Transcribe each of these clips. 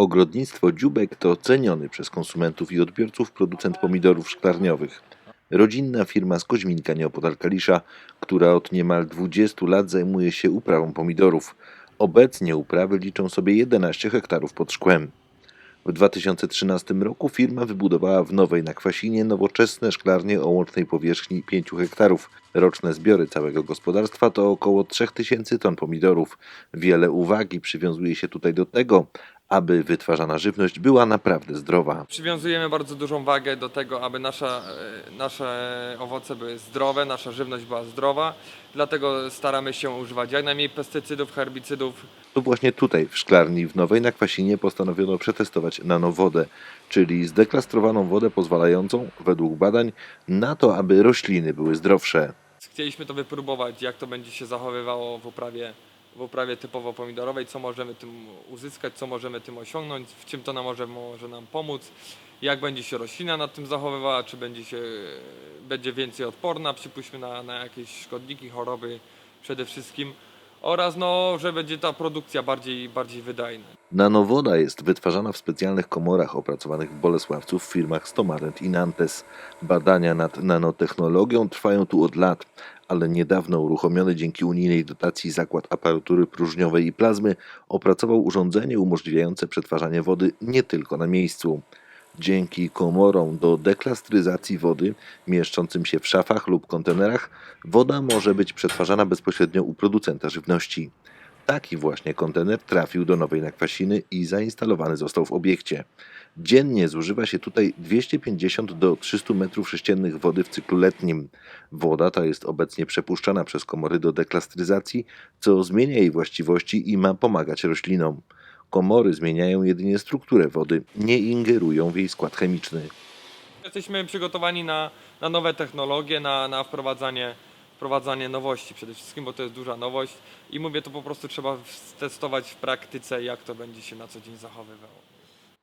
Ogrodnictwo Dziubek to ceniony przez konsumentów i odbiorców producent pomidorów szklarniowych. Rodzinna firma z Koźminka nieopodal Kalisza, która od niemal 20 lat zajmuje się uprawą pomidorów. Obecnie uprawy liczą sobie 11 hektarów pod szkłem. W 2013 roku firma wybudowała w Nowej na Kwasinie nowoczesne szklarnie o łącznej powierzchni 5 hektarów. Roczne zbiory całego gospodarstwa to około 3000 ton pomidorów. Wiele uwagi przywiązuje się tutaj do tego, aby wytwarzana żywność była naprawdę zdrowa. Przywiązujemy bardzo dużą wagę do tego, aby nasza, e, nasze owoce były zdrowe, nasza żywność była zdrowa. Dlatego staramy się używać jak najmniej pestycydów, herbicydów. To właśnie tutaj, w szklarni w Nowej na Kwasinie, postanowiono przetestować nanowodę, czyli zdeklastrowaną wodę pozwalającą, według badań, na to, aby rośliny były zdrowsze. Chcieliśmy to wypróbować, jak to będzie się zachowywało w uprawie, w uprawie typowo pomidorowej, co możemy tym uzyskać, co możemy tym osiągnąć, w czym to nam może, może nam pomóc, jak będzie się roślina nad tym zachowywała, czy będzie, się, będzie więcej odporna, przypuśćmy na, na jakieś szkodniki, choroby przede wszystkim oraz no, że będzie ta produkcja bardziej, bardziej wydajna. Nanowoda jest wytwarzana w specjalnych komorach opracowanych w Bolesławcu w firmach Stomarent i Nantes. Badania nad nanotechnologią trwają tu od lat, ale niedawno uruchomiony dzięki unijnej dotacji Zakład Aparatury Próżniowej i Plazmy opracował urządzenie umożliwiające przetwarzanie wody nie tylko na miejscu. Dzięki komorom do deklastryzacji wody, mieszczącym się w szafach lub kontenerach, woda może być przetwarzana bezpośrednio u producenta żywności. Taki właśnie kontener trafił do Nowej Nakwasiny i zainstalowany został w obiekcie. Dziennie zużywa się tutaj 250 do 300 m3 wody w cyklu letnim. Woda ta jest obecnie przepuszczana przez komory do deklastryzacji, co zmienia jej właściwości i ma pomagać roślinom. Komory zmieniają jedynie strukturę wody, nie ingerują w jej skład chemiczny. Jesteśmy przygotowani na, na nowe technologie, na, na wprowadzanie, wprowadzanie nowości przede wszystkim, bo to jest duża nowość i mówię, to po prostu trzeba testować w praktyce, jak to będzie się na co dzień zachowywało.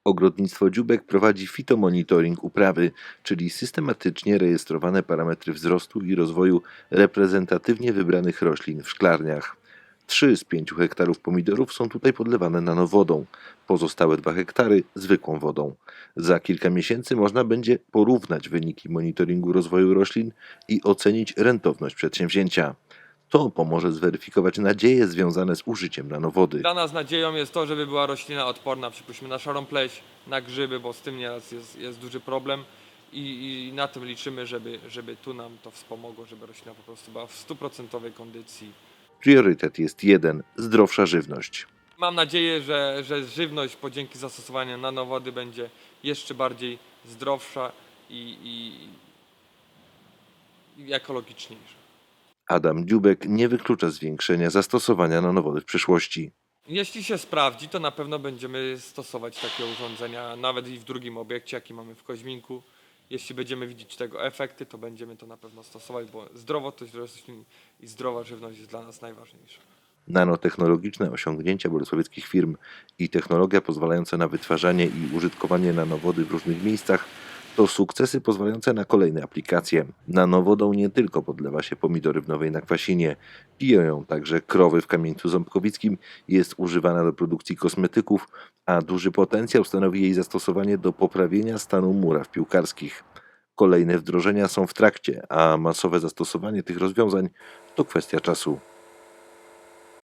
Ogrodnictwo Dziubek prowadzi fitomonitoring uprawy, czyli systematycznie rejestrowane parametry wzrostu i rozwoju reprezentatywnie wybranych roślin w szklarniach. Trzy z pięciu hektarów pomidorów są tutaj podlewane nanowodą, pozostałe dwa hektary zwykłą wodą. Za kilka miesięcy można będzie porównać wyniki monitoringu rozwoju roślin i ocenić rentowność przedsięwzięcia. To pomoże zweryfikować nadzieje związane z użyciem nanowody. Dla nas nadzieją jest to, żeby była roślina odporna, przypuśćmy na szarą pleś, na grzyby, bo z tym nieraz jest, jest duży problem i, i na tym liczymy, żeby, żeby tu nam to wspomogło, żeby roślina po prostu była w stuprocentowej kondycji. Priorytet jest jeden zdrowsza żywność. Mam nadzieję, że, że żywność po dzięki zastosowaniu nanowody będzie jeszcze bardziej zdrowsza i, i, i ekologiczniejsza. Adam Dziubek nie wyklucza zwiększenia zastosowania nanowody w przyszłości. Jeśli się sprawdzi, to na pewno będziemy stosować takie urządzenia nawet i w drugim obiekcie, jaki mamy w Koźminku. Jeśli będziemy widzieć tego efekty, to będziemy to na pewno stosować, bo zdrowość roślin i zdrowa żywność jest dla nas najważniejsza. Nanotechnologiczne osiągnięcia bolesławieckich firm i technologia pozwalająca na wytwarzanie i użytkowanie nanowody w różnych miejscach to sukcesy pozwalające na kolejne aplikacje. Nanowodą nie tylko podlewa się pomidory w Nowej Nakwasinie, piją ją także krowy w Kamieńcu Ząbkowickim, jest używana do produkcji kosmetyków, a duży potencjał stanowi jej zastosowanie do poprawienia stanu muraw piłkarskich. Kolejne wdrożenia są w trakcie, a masowe zastosowanie tych rozwiązań to kwestia czasu.